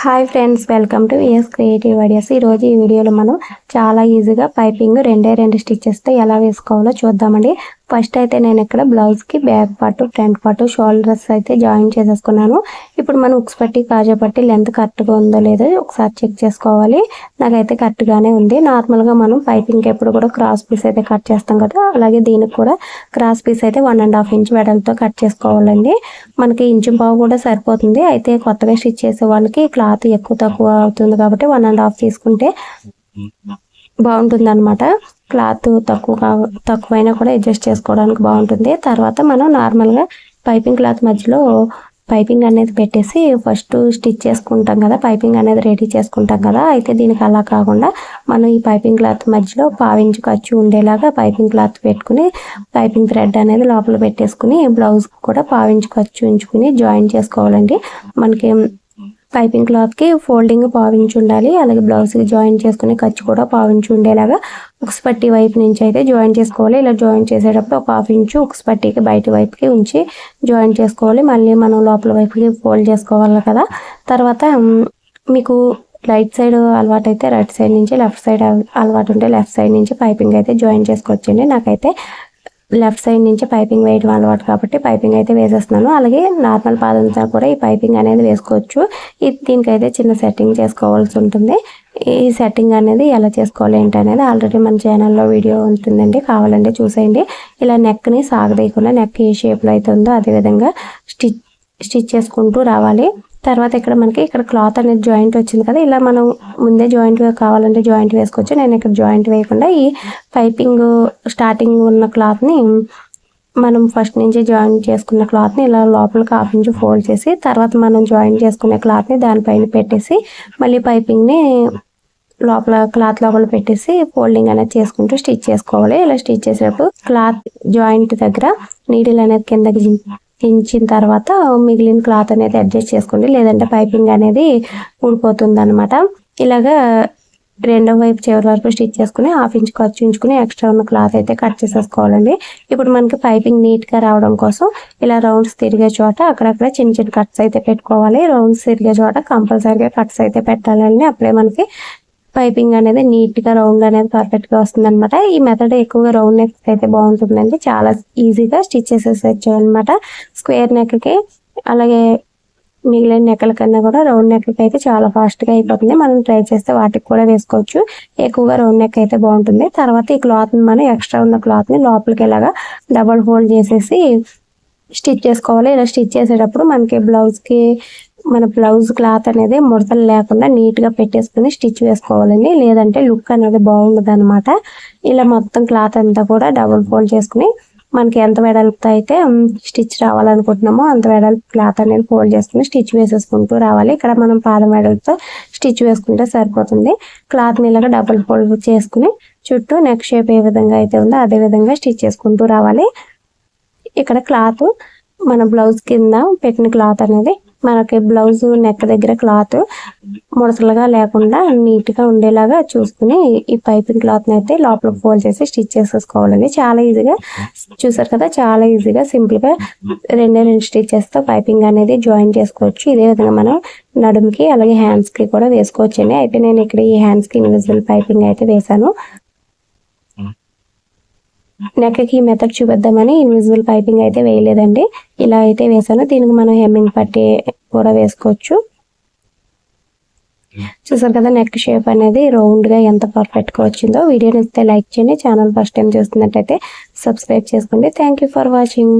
Hi friends welcome to VS creative ideas ఈరోజు ఈ వీడియోలో మనం చాలా ఈజీగా పైపింగ్ రెండే రెండు స్టిచ్చెస్తో ఎలా వేసుకోవాలో చూద్దామండి. ఫస్ట్ అయితే నేను ఇక్కడ బ్లౌజ్కి back part front part shoulders అయితే జాయిన్ చేసేసుకున్నాను. ఇప్పుడు మనం ఉక్స్ పట్టి కాజా పట్టి లెంత్ కరెక్ట్గా ఉందో లేదో ఒకసారి చెక్ చేసుకోవాలి. నాకైతే కరెక్ట్గానే ఉంది. నార్మల్గా మనం పైపింగ్ ఎప్పుడు కూడా క్రాస్ పీస్ అయితే కట్ చేస్తాం కదా. అలాగే దీనికి కూడా క్రాస్ పీస్ అయితే వన్ అండ్ హాఫ్ ఇంచ్ వెడల్తో కట్ చేసుకోవాలండి. మనకి ఇంచు పావు కూడా సరిపోతుంది. అయితే కొత్తగా స్టిచ్ చేసే వాళ్ళకి క్లాత్ ఎక్కువ తక్కువ అవుతుంది కాబట్టి వన్ అండ్ హాఫ్ తీసుకుంటే బాగుంటుంది అనమాట క్లాత్ తక్కువ తక్కువైనా కూడా అడ్జస్ట్ చేసుకోవడానికి బాగుంటుంది. తర్వాత మనం నార్మల్గా పైపింగ్ క్లాత్ మధ్యలో పైపింగ్ అనేది పెట్టేసి ఫస్ట్ స్టిచ్ చేసుకుంటాం కదా పైపింగ్ అనేది రెడీ చేసుకుంటాం కదా అయితే దీనికి అలా కాకుండా మనం ఈ పైపింగ్ క్లాత్ మధ్యలో పావించి ఖర్చు ఉండేలాగా పైపింగ్ క్లాత్ పెట్టుకుని పైపింగ్ థ్రెడ్ అనేది లోపల పెట్టేసుకుని బ్లౌజ్ కూడా పావించి ఖర్చు ఉంచుకుని జాయిన్ చేసుకోవాలండి. మనకి పైపింగ్ క్లాత్కి ఫోల్డింగ్ పావించి ఉండాలి అలాగే బ్లౌజ్కి జాయిన్ చేసుకునే ఖర్చు కూడా పావించి ఉండేలాగా ఉక్స్ పట్టి వైపు నుంచి అయితే జాయిన్ చేసుకోవాలి. ఇలా జాయిన్ చేసేటప్పుడు ఒక హాఫ్ ఇంచు ఉక్స్ పట్టికి బయట వైపుకి ఉంచి జాయిన్ చేసుకోవాలి. మళ్ళీ మనం లోపల వైపుకి ఫోల్డ్ చేసుకోవాలి కదా. తర్వాత మీకు రైట్ సైడ్ అలవాటు అయితే రైట్ సైడ్ నుంచి లెఫ్ట్ సైడ్ అలవాటు ఉంటే లెఫ్ట్ సైడ్ నుంచి పైపింగ్ అయితే జాయిన్ చేసుకోవచ్చండి. నాకైతే లెఫ్ట్ సైడ్ నుంచి పైపింగ్ వేయడం అలవాటు కాబట్టి పైపింగ్ అయితే వేసేస్తున్నాను. అలాగే నార్మల్ పాదంతా కూడా ఈ పైపింగ్ అనేది వేసుకోవచ్చు. ఇది దీనికైతే చిన్న సెట్టింగ్ చేసుకోవాల్సి ఉంటుంది. ఈ సెట్టింగ్ అనేది ఎలా చేసుకోవాలి ఏంటి అనేది ఆల్రెడీ మన ఛానల్లో వీడియో ఉంటుందండి. కావాలంటే చూసేయండి. ఇలా నెక్ని సాగదీయకుండా నెక్ ఏ షేప్లో అయితే ఉందో అదేవిధంగా స్టిచ్ స్టిచ్ చేసుకుంటూ రావాలి. తర్వాత ఇక్కడ మనకి ఇక్కడ క్లాత్ అనేది జాయింట్ వచ్చింది కదా ఇలా మనం ముందే జాయింట్ కావాలంటే జాయింట్ వేసుకోవచ్చు. నేను ఇక్కడ జాయింట్ వేయకుండా ఈ పైపింగ్ స్టార్టింగ్ ఉన్న క్లాత్ని మనం ఫస్ట్ నుంచి జాయిన్ చేసుకున్న క్లాత్ని ఇలా లోపలికి హాఫ్ నుంచి ఫోల్డ్ చేసి తర్వాత మనం జాయిన్ చేసుకునే క్లాత్ని దానిపైన పెట్టేసి మళ్ళీ పైపింగ్ని లోపల క్లాత్ లోపల పెట్టేసి ఫోల్డింగ్ అనేది చేసుకుంటూ స్టిచ్ చేసుకోవాలి. ఇలా స్టిచ్ చేసేటప్పుడు క్లాత్ జాయింట్ దగ్గర నీడిల్ అనేది కిందకి ఇంచిన తర్వాత మిగిలిన క్లాత్ అనేది అడ్జస్ట్ చేసుకోండి. లేదంటే పైపింగ్ అనేది ఊడిపోతుంది అనమాట ఇలాగా రెండో వైపు చివరి వరకు స్టిచ్ చేసుకుని హాఫ్ ఇంచ్ ఖర్చు ఉంచుకుని ఎక్స్ట్రా ఉన్న క్లాత్ అయితే కట్ చేసేసుకోవాలండి. ఇప్పుడు మనకి పైపింగ్ నీట్గా రావడం కోసం ఇలా రౌండ్స్ తిరిగే చోట అక్కడక్కడ చిన్న చిన్న కట్స్ అయితే పెట్టుకోవాలి. రౌండ్స్ తిరిగే చోట కంపల్సరీగా కట్స్ అయితే పెట్టాలండి అప్పుడే మనకి పైపింగ్ అనేది నీట్గా రౌండ్ అనేది పర్ఫెక్ట్గా వస్తుంది అనమాట ఈ మెథడ్ ఎక్కువగా రౌండ్ నెక్ అయితే బాగుంటుందండి. చాలా ఈజీగా స్టిచ్ చేసేసచ్చు అనమాట స్క్వేర్ నెక్కి అలాగే మిగిలిన నెక్కల కన్నా కూడా రౌండ్ నెక్ అయితే చాలా ఫాస్ట్గా అయిపోతుంది. మనం ట్రై చేస్తే వాటికి కూడా వేసుకోవచ్చు. ఎక్కువగా రౌండ్ నెక్ అయితే బాగుంటుంది. తర్వాత ఈ క్లాత్ని మనం ఎక్స్ట్రా ఉన్న క్లాత్ని లోపలికి ఇలాగా డబల్ ఫోల్డ్ చేసేసి స్టిచ్ చేసుకోవాలి. ఇలా స్టిచ్ చేసేటప్పుడు మనకి బ్లౌజ్కి మన బ్లౌజ్ క్లాత్ అనేది ముడతలు లేకుండా నీట్గా పెట్టేసుకుని స్టిచ్ వేసుకోవాలండి. లేదంటే లుక్ అనేది బాగుండదు అనమాట ఇలా మొత్తం క్లాత్ అంతా కూడా డబుల్ ఫోల్డ్ చేసుకుని మనకి ఎంత వెడల్పుతో అయితే స్టిచ్ రావాలనుకుంటున్నామో అంత వెడల్పు క్లాత్ అనేది ఫోల్డ్ చేసుకుని స్టిచ్ వేసేసుకుంటూ రావాలి. ఇక్కడ మనం పాదం వెడల్పుతో స్టిచ్ వేసుకుంటే సరిపోతుంది. క్లాత్ని ఇలాగ డబుల్ ఫోల్డ్ చేసుకుని చుట్టూ నెక్ షేప్ ఏ విధంగా అయితే ఉందో అదే విధంగా స్టిచ్ చేసుకుంటూ రావాలి. ఇక్కడ క్లాత్ మన బ్లౌజ్ కింద పెట్టిన క్లాత్ అనేది మనకి బ్లౌజ్ నెక్ దగ్గర క్లాత్ ముడతలుగా లేకుండా నీట్గా ఉండేలాగా చూసుకుని ఈ పైపింగ్ క్లాత్ని అయితే లోపల ఫోల్డ్ చేసి స్టిచ్ చేసేసుకోవాలండి. చాలా ఈజీగా చూసారు కదా చాలా ఈజీగా సింపుల్గా రెండే రెండు స్టిచ్చెస్తో పైపింగ్ అనేది జాయిన్ చేసుకోవచ్చు. ఇదే విధంగా మనం నడుముకి అలాగే హ్యాండ్స్కి కూడా వేసుకోవచ్చండి. అయితే నేను ఇక్కడ ఈ హ్యాండ్స్కి ఇన్విజిబుల్ పైపింగ్ అయితే వేసాను నెక్కకి మెథడ్ చూపిద్దామని ఇన్విజిబుల్ పైపింగ్ అయితే వేయలేదండి. ఇలా అయితే వేసాను దీనికి మనం హెమ్మింగ్ పట్టి కూడా వేసుకోవచ్చు. చూసారు కదా నెక్ షేప్ అనేది రౌండ్గా ఎంత పర్ఫెక్ట్గా వచ్చిందో. వీడియోని ఇస్తే లైక్ చేయండి. ఛానల్ ఫస్ట్ టైం చూస్తున్నట్టయితే సబ్స్క్రైబ్ చేసుకోండి. Thank for watching